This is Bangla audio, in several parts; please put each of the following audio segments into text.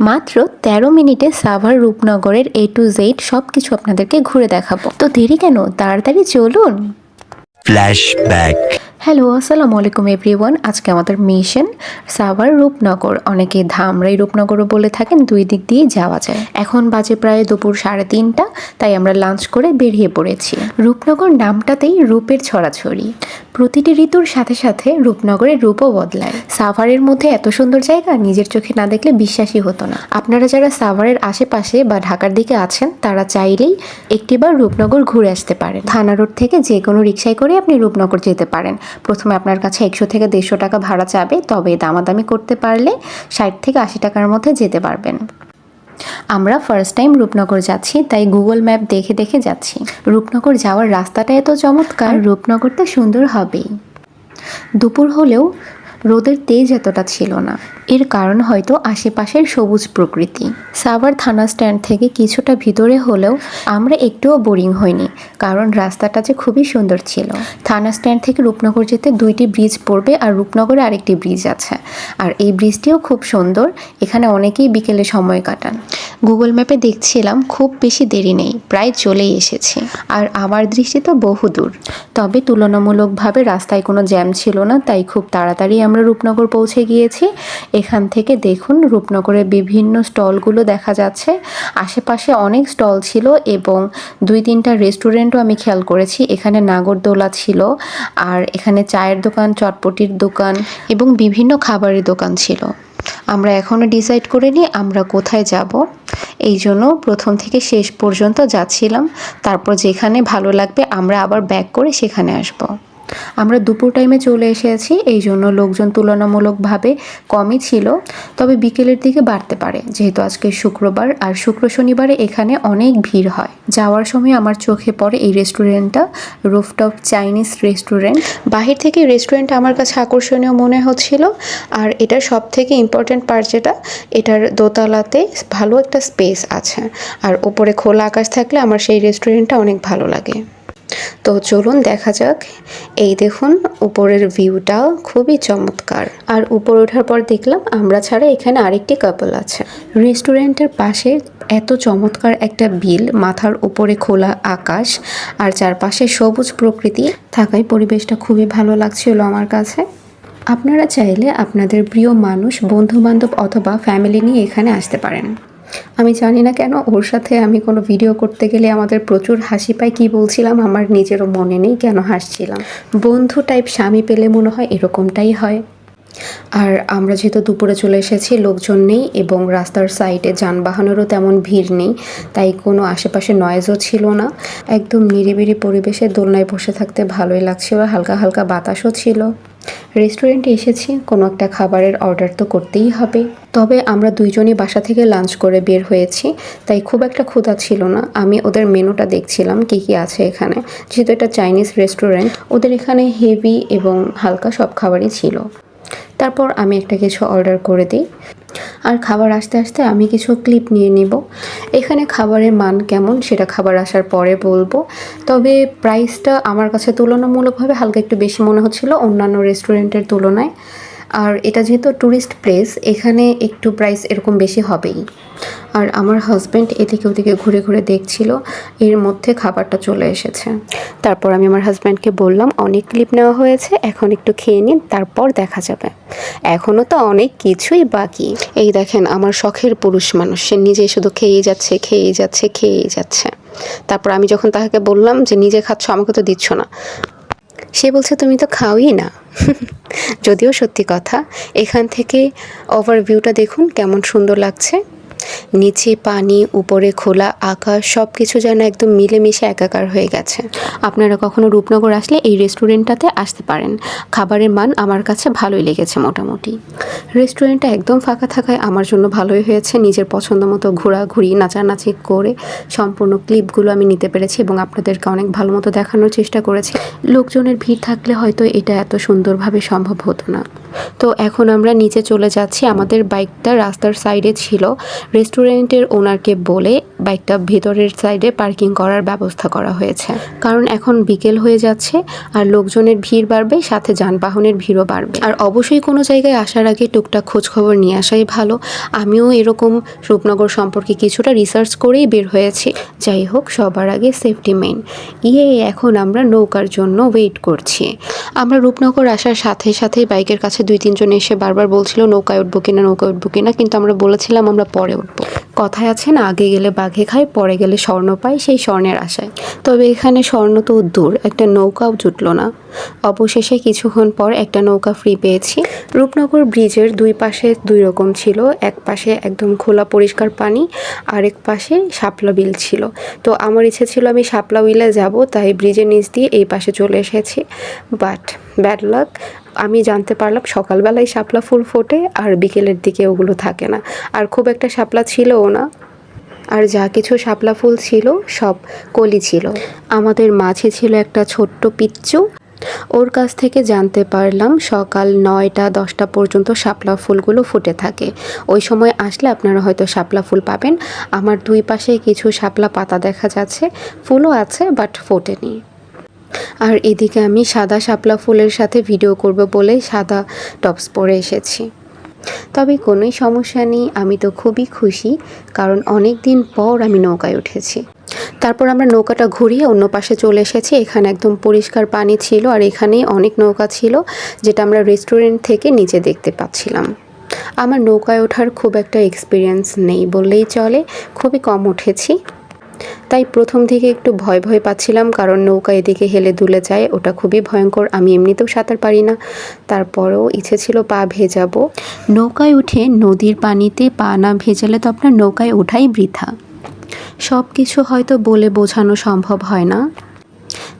মাত্র তেরো মিনিটে সাভার রূপনগরের এ টু জেড সব কিছু আপনাদেরকে ঘুরে দেখাবো। তো দেরি কেন? তাড়াতাড়ি চলুন. হ্যালো, আসসালামু আলাইকুম এভরিওয়ান। আজকে আমাদের মিশন সাভার রূপনগর। অনেকে ধামরাই রূপনগরও বলে থাকেন, দুই দিক দিয়ে যাওয়া যায়। এখন বাজে প্রায় দুপুর সাড়ে তিনটা, তাই আমরা লাঞ্চ করে বেরিয়ে পড়েছি। রূপনগর নামটাতেই রূপের ছড়াছড়ি। প্রতিটি ঋতুর সাথে সাথে রূপনগরের রূপও বদলায়। সাভারের মধ্যে এত সুন্দর জায়গা, নিজের চোখে না দেখলে বিশ্বাসই হতো না। আপনারা যারা সাভারের আশেপাশে বা ঢাকার দিকে আছেন, তারা চাইলেই একটিবার রূপনগর ঘুরে আসতে পারেন। থানা রোড থেকে যে কোনো রিক্সায় করে আপনি রূপনগর যেতে পারেন। প্রথমে আপনার কাছে একশো থেকে দেড়শো টাকা ভাড়া চাবে তবে দামাদামি করতে পারলে ষাট থেকে আশি টাকার মধ্যে যেতে পারবেন। আমরা ফার্স্ট টাইম রূপনগর যাচ্ছি তাই গুগল ম্যাপ দেখে দেখে যাচ্ছি। রূপনগর যাওয়ার রাস্তাটা এত চমৎকার। রূপনগরটা সুন্দর হবেই। দুপুর হলেও রোদের তেজ এতটা ছিল না। এর কারণ হয়তো আশেপাশের সবুজ প্রকৃতি। সাভার থানা স্ট্যান্ড থেকে কিছুটা ভিতরে হলেও আমরা একটুও বোরিং হইনি, কারণ রাস্তাটা যে খুবই সুন্দর ছিল। থানা স্ট্যান্ড থেকে রূপনগর যেতে দুইটি ব্রিজ পড়বে আর রূপনগরে আরেকটি ব্রিজ আছে। আর এই ব্রিজটিও খুব সুন্দর, এখানে অনেকেই বিকেলে সময় কাটান। গুগল ম্যাপে দেখছিলাম খুব বেশি দেরি নেই, প্রায় চলেই এসেছি। আর আমার দৃষ্টি তো বহুদূর তবে তুলনামূলকভাবে রাস্তায় কোনো জ্যাম ছিল না, তাই খুব তাড়াতাড়ি আমরা রূপনগর পৌঁছে গিয়েছি। এখান থেকে দেখুন, রূপনগরের বিভিন্ন স্টলগুলো দেখা যাচ্ছে। আশেপাশে অনেক স্টল ছিল এবং দুই তিনটা রেস্টুরেন্টও আমি খেয়াল করেছি। এখানে নাগরদোলা ছিল আর এখানে চায়ের দোকান, চটপটির দোকান এবং বিভিন্ন খাবারের দোকান ছিল। আমরা এখনও ডিসাইড করিনি আমরা কোথায় যাব। এই জন্য প্রথম থেকে শেষ পর্যন্ত যাচ্ছিলাম। তারপর যেখানে ভালো লাগবে আমরা আবার ব্যাক করে সেখানে আসব। আমরা দুপুর টাইমে চলে এসেছি, এই জন্য লোকজন তুলনামূলকভাবে কমই ছিল, তবে বিকেলের দিকে বাড়তে পারে, যেহেতু আজকে শুক্রবার, আর শুক্র শনিবারে এখানে অনেক ভিড় হয়। যাওয়ার সময় আমার চোখে পড়ে এই রেস্টুরেন্টটা রুফটপ চাইনিজ রেস্টুরেন্ট বাহির থেকে রেস্টুরেন্ট আমার কাছে আকর্ষণীয় মনে হচ্ছিল, আর এটার সব থেকে ইম্পর্ট্যান্ট পার্ট যেটা, এটার দোতলাতে ভালো একটা স্পেস আছে, আর ওপরে খোলা আকাশ থাকলে আমার সেই রেস্টুরেন্টটা অনেক ভালো লাগে। তো চলুন দেখা যাক। এই দেখুন, উপরের ভিউটা খুবই চমৎকার। আর উপর ওঠার পর দেখলাম, আমরা ছাড়া এখানে আরেকটি কাপল আছে। রেস্টুরেন্টের পাশে এত চমৎকার একটা বিল, মাথার উপরে খোলা আকাশ, আর চারপাশে সবুজ প্রকৃতি। থাকায় পরিবেশটা খুবই ভালো লাগছিল আমার কাছে। আপনারা চাইলে আপনাদের প্রিয় মানুষ বন্ধু বান্ধব অথবা ফ্যামিলি নিয়ে এখানে আসতে পারেন। আমি জানি না কেন, ওর সাথে আমি কোনো ভিডিও করতে গেলে আমাদের প্রচুর হাসি পাই কি বলছিলাম? আমার নিজেরও মনে নেই কেন হাসছিলাম। বন্ধু টাইপ স্বামী পেলে মনে হয় এরকমটাই হয়। আর আমরা যেহেতু দুপুরে চলে এসেছি, লোকজন নেই এবং রাস্তার সাইডে যানবাহনেরও তেমন ভিড় নেই, তাই কোনো আশেপাশে নয়েজও ছিল না। একদম নিরিবিরি পরিবেশে দোলনায় বসে থাকতে ভালোই লাগছিল, হালকা হালকা বাতাসও ছিল। রেস্টুরেন্টে এসেছি, কোনো একটা খাবারের অর্ডার তো করতেই হবে। তবে আমরা দুইজনই বাসা থেকে লাঞ্চ করে বের হয়েছি, তাই খুব একটা ক্ষুধা ছিল না। আমি ওদের মেনুটা দেখছিলাম, কী কী আছে এখানে। যেহেতু এটা চাইনিজ রেস্টুরেন্ট ওদের এখানে হেভি এবং হালকা সব খাবারই ছিল। তারপর আমি একটা কিছু অর্ডার করে দিই। আর খাবার আসতে আসতে আমি কিছু ক্লিপ নিয়ে নিব। এখানে খাবারের মান কেমন সেটা খাবার আসার পরে বলব। তবে প্রাইসটা আমার কাছে তুলনামূলকভাবে হালকা একটু বেশি মনে হচ্ছিল অন্যান্য রেস্টুরেন্টের তুলনায়। আর এটা যেহেতু ট্যুরিস্ট প্লেস এখানে একটু প্রাইস এরকম বেশি হবেই। আর আমার হাজব্যান্ড এদিকে ওদিকে ঘুরে ঘুরে দেখছিল, এর মধ্যে খাবারটা চলে এসেছে। তারপর আমি আমার হাজব্যান্ডকে বললাম, অনেক ক্লিপ নেওয়া হয়েছে, এখন একটু খেয়ে নিন, তারপর দেখা যাবে। এখনও তো অনেক কিছুই বাকি। এই দেখেন, আমার শখের পুরুষ মানুষ, সে নিজেই শুধু খেয়েই যাচ্ছে খেয়েই যাচ্ছে খেয়েই যাচ্ছে। তারপর আমি যখন তাকে বললাম যে, নিজে খাচ্ছ, আমাকে তো দিচ্ছ না। সে বলছে, তুমি তো খাওই না। যদিও সত্যি কথা এখান থেকে ওভারভিউটা দেখুন কেমন সুন্দর লাগছে। নিচে পানি, উপরে খোলা আকাশ সব কিছু যেন একদম মিলেমিশে একাকার হয়ে গেছে। আপনারা কখনো রূপনগর আসলে এই রেস্টুরেন্টটাতে আসতে পারেন। খাবারের মান আমার কাছে ভালোই লেগেছে মোটামুটি। রেস্টুরেন্টটা একদম ফাঁকা থাকায় আমার জন্য ভালোই হয়েছে। নিজের পছন্দ মতো ঘোরাঘুরি, নাচানাচি করে সম্পূর্ণ ক্লিপগুলো আমি নিতে পেরেছি এবং আপনাদেরকে অনেক ভালো মতো দেখানোর চেষ্টা করেছি। লোকজনের ভিড় থাকলে হয়তো এটা এত সুন্দরভাবে সম্ভব হতো না। তো এখন আমরা নিচে চলে যাচ্ছি। আমাদের বাইকটা রাস্তার সাইডে ছিল। রেস্টুরেন্টের ওনারকে বলে বাইকটা ভেতরের সাইডে পার্কিং করার ব্যবস্থা করা হয়েছে। কারণ এখন বিকেল হয়ে যাচ্ছে আর লোকজনের ভিড় বাড়বে, সাথে যানবাহনের ভিড়ও বাড়বে। আর অবশ্যই কোনো জায়গায় আসার আগে টুকটাক খোঁজ খবর নিয়ে আসাই ভালো। আমিও এরকম রূপনগর সম্পর্কে কিছুটা রিসার্চ করেই বের হয়েছি। যাই হোক, সবার আগে সেফটি মেইন ইয়ে এখন আমরা নৌকার জন্য ওয়েট করছি। আমরা রূপনগর আসার সাথে সাথে বাইকের কাছে দুই তিনজন এসে বারবার বলছিল, নৌকায় উঠবো কিনা, নৌকায় উঠবো কিনা? কিন্তু আমরা বলেছিলাম, আমরা পরে উঠবো কথায় আছে না, আগে গেলে বাঘে খায়, পরে গেলে স্বর্ণ পায়, সেই স্বর্ণের আশায়। তবে এখানে স্বর্ণ তো দূর, একটা নৌকাও জুটলো না। অবশেষে কিছুক্ষণ পর একটা নৌকা ফ্রি পেয়েছি। রূপনগর ব্রিজের দুই পাশে দুই রকম ছিল। এক পাশে একদম খোলা পরিষ্কার পানি, আরেক পাশে শাপলা বিল ছিল। তো আমার ইচ্ছে ছিল আমি শাপলা বিলে যাব, তাই ব্রিজের নিচ দিয়ে এই পাশে চলে এসেছি। বাট ব্যাড লাক আমি জানতে পারলাম সকালবেলায় শাপলা ফুল ফোটে আর বিকেলের দিকে ওগুলো থাকে না। আর খুব একটা শাপলা ছিলও না। আর যা কিছু শাপলা ফুল ছিল সব কলি ছিল। আমাদের মাঝে ছিল একটা ছোট্ট পিচ্চু। ওর কাছ থেকে জানতে পারলাম সকাল নয়টা, দশটা পর্যন্ত শাপলা ফুলগুলো ফুটে থাকে। ওই সময় আসলে আপনারা হয়তো শাপলা ফুল পাবেন। আমার দুই পাশে কিছু শাপলা পাতা দেখা যাচ্ছে। ফুলও আছে, বাট ফোটেনি। আর এদিকে আমি সাদা শাপলা ফুলের সাথে ভিডিও করব বলে সাদা টপস পরে এসেছি। তবে কোনোই সমস্যা নেই, আমি তো খুবই খুশি, কারণ অনেক দিন পর আমি নৌকায় উঠেছি। তারপর আমরা নৌকাটা ঘুরিয়ে অন্য পাশে চলে এসেছি, এখানে একদম পরিষ্কার পানি ছিল আর এখানে অনেক নৌকা ছিল, যেটা আমরা রেস্টুরেন্ট থেকে নিচে দেখতে পাচ্ছিলাম। আমার নৌকায় ওঠার খুব একটা এক্সপিরিয়েন্স নেই বললেই চলে, খুবই কম উঠেছি। তাই প্রথম থেকে একটু ভয় ভয় পাচ্ছিলাম, কারণ নৌকা এদিকে হেলে দুলে যায়, ওটা খুবই ভয়ঙ্কর, আমি এমনিতেও সাঁতার পারি না। তারপরেও ইচ্ছে ছিল পা ভেজাবো। নৌকায় উঠে নদীর পানিতে পা না ভেজালে তো আপনার নৌকায় ওঠাই বৃথা। সব কিছু হয়তো বলে বোঝানো সম্ভব হয় না।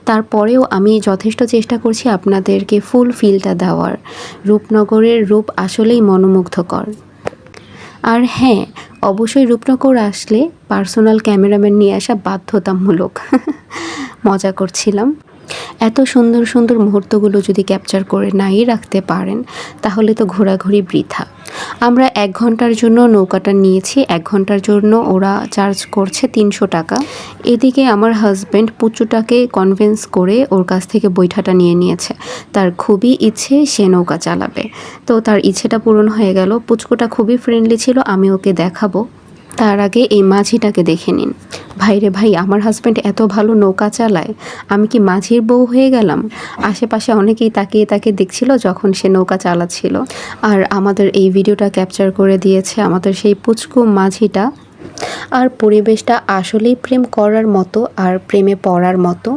তারপরেও আমি যথেষ্ট চেষ্টা করছি আপনাদেরকে ফুল ফিলটা দেওয়ার। রূপনগরের রূপ আসলেই মনোমুগ্ধকর। আর হ্যাঁ অবশ্যই রূপনগর আসলে পার্সোনাল ক্যামেরাম্যান নিয়ে আসা বাধ্যতামূলক। মজা করছিলাম। এত সুন্দর সুন্দর মুহূর্তগুলো যদি ক্যাপচার করে নাই রাখতে পারেন, তাহলে তো ঘোরাঘুরি বৃথা। আমরা এক ঘণ্টার জন্য নৌকাটা নিয়েছি, এক ঘণ্টার জন্য ওরা চার্জ করছে তিনশো টাকা। এদিকে আমার হাজব্যান্ড পুচুটাকে কনভিন্স করে ওর কাছ থেকে বৈঠাটা নিয়ে নিয়েছে। তার খুবই ইচ্ছে সে নৌকা চালাবে। তো তার ইচ্ছেটা পূরণ হয়ে গেল। পুচকুটা খুবই ফ্রেন্ডলি ছিল, আমি ওকে দেখাবো। তার আগে এই মাঝিটাকে দেখে নিন। ভাইরে ভাই, আমার হাজব্যান্ড এত ভালো নৌকা চালায়, আমি কি মাঝির বউ হয়ে গেলাম? আশেপাশে অনেকেই তাকিয়ে তাকে দেখছিল যখন সে নৌকা চালাচ্ছিল। আর আমাদের এই ভিডিওটা ক্যাপচার করে দিয়েছে আমাদের সেই পুচকু মাঝিটা। আর পরিবেশটা আসলেই প্রেম করার মতো আর প্রেমে পড়ার মতো।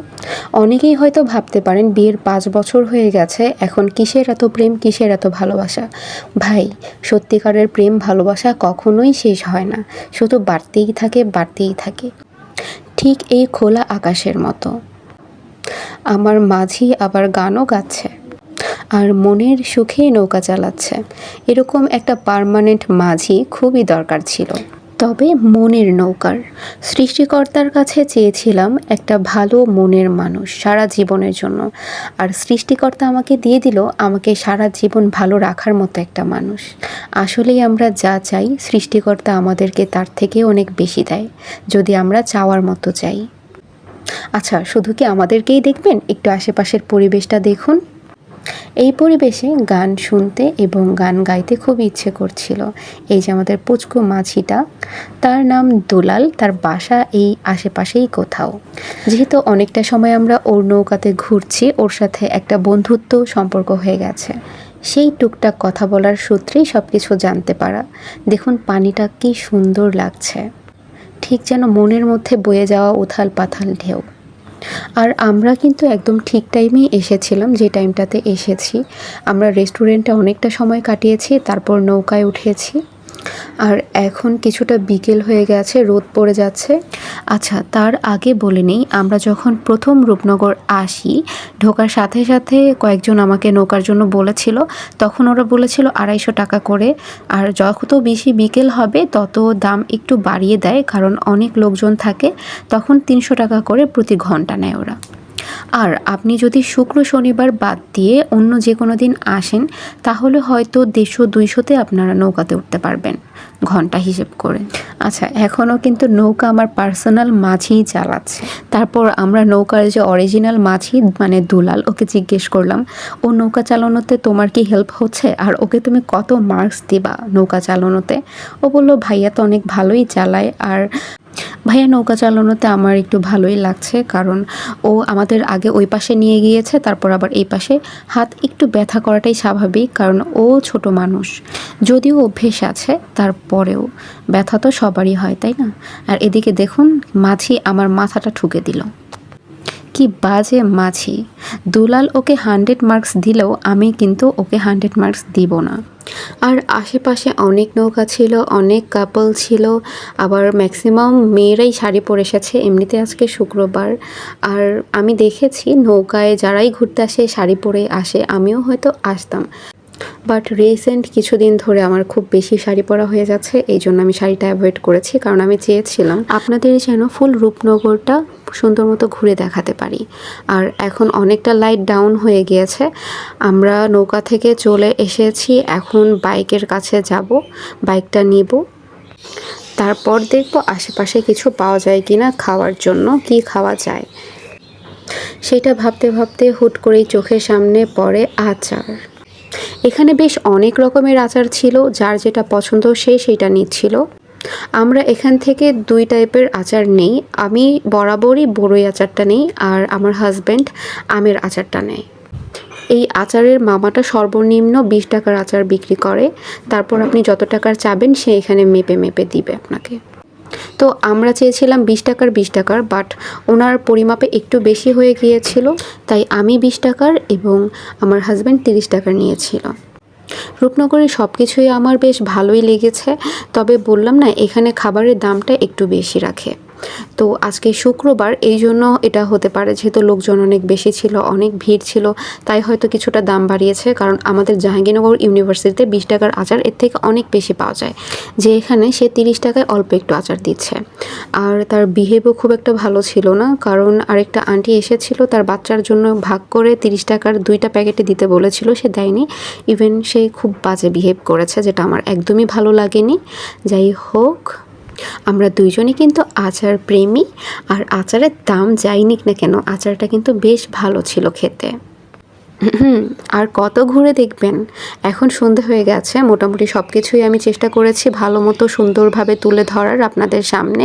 অনেকেই হয়তো ভাবতে পারেন বিয়ের পাঁচ বছর হয়ে গেছে, এখন কিসের এত প্রেম, কিসের এত ভালোবাসা? ভাই, সত্যিকারের প্রেম ভালোবাসা কখনোই শেষ হয় না, শুধু বাড়তেই থাকে বাড়তেই থাকে। ঠিক এই খোলা আকাশের মতো। আমার মাঝি আবার গানও গাচ্ছে আর মনের সুখে নৌকা চালাচ্ছে। এরকম একটা পার্মানেন্ট মাঝি খুবই দরকার ছিল। তবে মনের নৌকার। সৃষ্টিকর্তার কাছে চেয়েছিলাম একটা ভালো মনের মানুষ সারা জীবনের জন্য। আর সৃষ্টিকর্তা আমাকে দিয়ে দিল আমাকে সারা জীবন ভালো রাখার মতো একটা মানুষ। আসলেই আমরা যা চাই, সৃষ্টিকর্তা আমাদেরকে তার থেকে অনেক বেশি দেয়, যদি আমরা চাওয়ার মতো চাই। আচ্ছা শুধু কি আমাদেরকেই দেখবেন? একটু আশেপাশের পরিবেশটা দেখুন। এই পরিবেশে গান শুনতে এবং গান গাইতে খুব ইচ্ছে করছিল। এই যে আমাদের পুচকু মাছিটা তার নাম দুলাল, তার বাসা এই আশেপাশেই কোথাও। যেহেতু অনেকটা সময় আমরা ওর নৌকাতে ঘুরছি, ওর সাথে একটা বন্ধুত্ব সম্পর্ক হয়ে গেছে। সেই টুকটাক কথা বলার সূত্রেই সব কিছু জানতে পারা। দেখুন পানিটা কি সুন্দর লাগছে। ঠিক যেন মনের মধ্যে বয়ে যাওয়া উথাল পাথাল ঢেউ। আর আমরা কিন্তু একদম ঠিক টাইমেই এসেছিলাম, যে টাইমটাতে এসেছি। আমরা রেস্টুরেন্টে অনেকটা সময় কাটিয়েছি, তারপর নৌকায় উঠেছি। আর এখন কিছুটা বিকেল হয়ে গেছে, রোদ পড়ে যাচ্ছে। আচ্ছা তার আগে বলে নেই, আমরা যখন প্রথম রূপনগর আসি, ঢোকার সাথে সাথে কয়েকজন আমাকে নৌকার জন্য বলেছিল, তখন ওরা বলেছিল আড়াইশো টাকা করে। আর যত বেশি বিকেল হবে, তত দাম একটু বাড়িয়ে দেয়, কারণ অনেক লোকজন থাকে, তখন তিনশো টাকা করে প্রতি ঘণ্টা নেয় ওরা। আর আপনি যদি শুক্র শনিবার বাদ দিয়ে অন্য যে কোনো দিন আসেন, তাহলে হয়তো দেড়শো, দুইশোতে আপনারা নৌকাতে উঠতে পারবেন, ঘণ্টা হিসেব করে। আচ্ছা এখনও কিন্তু নৌকা আমার পার্সোনাল মাঝিই চালাচ্ছে। তারপর আমরা নৌকার যে অরিজিনাল মাঝি মানে দুলাল, ওকে জিজ্ঞেস করলাম, ও নৌকা চালানোতে তোমার কি হেল্প হচ্ছে? আর ওকে তুমি কত মার্কস দিবা নৌকা চালানোতে? ও বলল, ভাইয়া তো অনেক ভালোই চালায়, আর ভাইয়া নৌকা চালানোতে আমার একটু ভালোই লাগছে, কারণ ও আমাদের আগে ওই পাশে নিয়ে গিয়েছে, তারপর আবার এই পাশে। হাত একটু ব্যথা করাটাই স্বাভাবিক, কারণ ও ছোট মানুষ। যদিও অভ্যেস আছে, তারপরেও। ব্যথা তো সবারই হয়, তাই না? আর এদিকে দেখুন মাছি আমার মাথাটা ঠুকে দিল। কি বাজে মাছি দুলাল ওকে হান্ড্রেড মার্কস দিলেও আমি কিন্তু ওকে হান্ড্রেড মার্কস দিব না। আর আশেপাশে অনেক নৌকা ছিল, অনেক কাপল ছিল। আবার ম্যাক্সিমাম মেয়েরাই শাড়ি পরে এসেছে। এমনিতে আজকে শুক্রবার। আর আমি দেখেছি নৌকায় যারাই ঘুরতে আসে, শাড়ি পরে আসে, আমিও হয়তো আসতাম। বাট রিসেন্ট কিছুদিন ধরে আমার খুব বেশি শাড়ি পরা হয়ে যাচ্ছে, এই জন্য আমি শাড়িটা অ্যাভয়েড করেছি, কারণ আমি চেয়েছিলাম আপনাদের যেন ফুল রূপনগরটা সুন্দর মতো ঘুরে দেখাতে পারি। আর এখন অনেকটা লাইট ডাউন হয়ে গিয়েছে। আমরা নৌকা থেকে চলে এসেছি, এখন বাইকের কাছে যাব, বাইকটা নিব। তারপর দেখব আশেপাশে কিছু পাওয়া যায় কিনা খাওয়ার জন্য, কি খাওয়া যায়। সেটা ভাবতে ভাবতে হুট করেই চোখের সামনে পড়ে আচার। এখানে বেশ অনেক রকমের আচার ছিল, যার যেটা পছন্দ সে সেটা নিচ্ছিল। আমরা এখান থেকে দুই টাইপের আচার নেই। আমি বরাবরই বড়ই আচারটা নেই আর আমার হাজব্যান্ড আমের আচারটা নেয়। এই আচারের মামাটা সর্বনিম্ন বিশ টাকার আচার বিক্রি করে। তারপর আপনি যত টাকার চাবেন সে এখানে মেপে মেপে দিবে আপনাকে। তো আমরা চেয়েছিলাম বিশ টাকার বিশ টাকার বাট ওনার পরিমাপে একটু বেশি হয়ে গিয়েছিল, তাই আমি বিশ টাকার এবং আমার হাজব্যান্ড তিরিশ টাকার নিয়েছিল। রূপনগরে সব কিছুই আমার বেশ ভালোই লেগেছে, তবে বললাম না, এখানে খাবারের দামটা একটু বেশি রাখে। তো আজকে শুক্রবার, এই জন্য এটা হতে পারে যেহেতু লোকজন অনেক বেশি ছিল, অনেক ভিড় ছিল, তাই হয়তো কিছুটা দাম বাড়িয়েছে, কারণ আমাদের জাহাঙ্গীরনগর ইউনিভার্সিটিতে বিশ টাকার আচার এর থেকে অনেক বেশি পাওয়া যায়, যে এখানে সে তিরিশ টাকায় অল্প একটু আচার দিচ্ছে। আর তার বিহেভও খুব একটা ভালো ছিল না, কারণ আরেকটা আন্টি এসেছিল, তার বাচ্চার জন্য ভাগ করে তিরিশ টাকার দুইটা প্যাকেটে দিতে বলেছিল, সে দেয়নি। ইভেন সে খুব বাজে বিহেভ করেছে, যেটা আমার একদমই ভালো লাগেনি। যাই হোক আমরা দুইজনই কিন্তু আচার প্রেমী, আর আচারের দাম যাই নিক না কেন, আচারটা কিন্তু বেশ ভালো ছিল খেতে। আর কত ঘুরে দেখবেন? এখন সন্ধে হয়ে গেছে, মোটামুটি সব কিছুই আমি চেষ্টা করেছি ভালো মতো সুন্দরভাবে তুলে ধরার আপনাদের সামনে।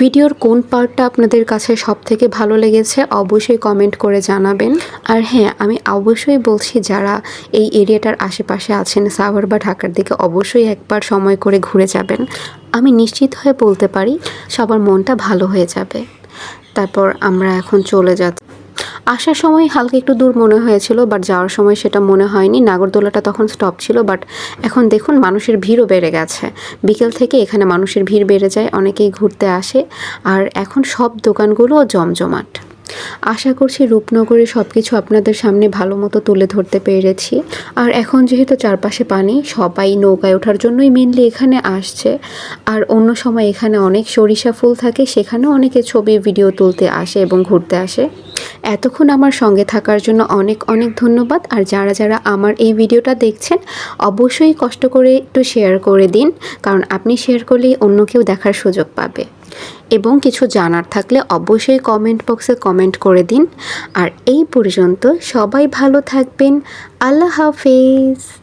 ভিডিওর কোন পার্টটা আপনাদের কাছে সব থেকে ভালো লেগেছে অবশ্যই কমেন্ট করে জানাবেন। আর হ্যাঁ আমি অবশ্যই বলছি, যারা এই এরিয়াটার আশেপাশে আছেন, সাভার বা ঢাকার দিকে, অবশ্যই একবার সময় করে ঘুরে যাবেন। আমি নিশ্চিত হয়ে বলতে পারি, সবার মনটা ভালো হয়ে যাবে। তারপর আমরা এখন চলে যাচ্ছি। আসার সময় হালকা একটু দূর মনে হয়েছিল বাট যাওয়ার সময় সেটা মনে হয়নি। নাগরদোলাটা তখন স্টপ ছিল বাট এখন দেখুন মানুষের ভিড়ও বেড়ে গেছে। বিকেল থেকে এখানে মানুষের ভিড় বেড়ে যায়, অনেকেই ঘুরতে আসে, আর এখন সব দোকানগুলোও জমজমাট। আশা করছি রূপনগরে সব কিছু আপনাদের সামনে ভালো মতো তুলে ধরতে পেরেছি। আর এখন যেহেতু চারপাশে পানি, সবাই নৌকায় ওঠার জন্যই মেনলি এখানে আসছে। আর অন্য সময় এখানে অনেক সরিষা ফুল থাকে, সেখানেও অনেকে ছবি ভিডিও তুলতে আসে এবং ঘুরতে আসে। এতক্ষণ আমার সঙ্গে থাকার জন্য অনেক অনেক ধন্যবাদ। আর যারা যারা আমার এই ভিডিওটা দেখছেন, অবশ্যই কষ্ট করে একটু শেয়ার করে দিন, কারণ আপনি শেয়ার করলেই অন্য কেউ দেখার সুযোগ পাবে। এবং কিছু জানার থাকলে অবশ্যই কমেন্ট বক্সে কমেন্ট করে দিন। আর এই পর্যন্ত সবাই ভালো থাকবেন। আল্লাহ হাফেজ।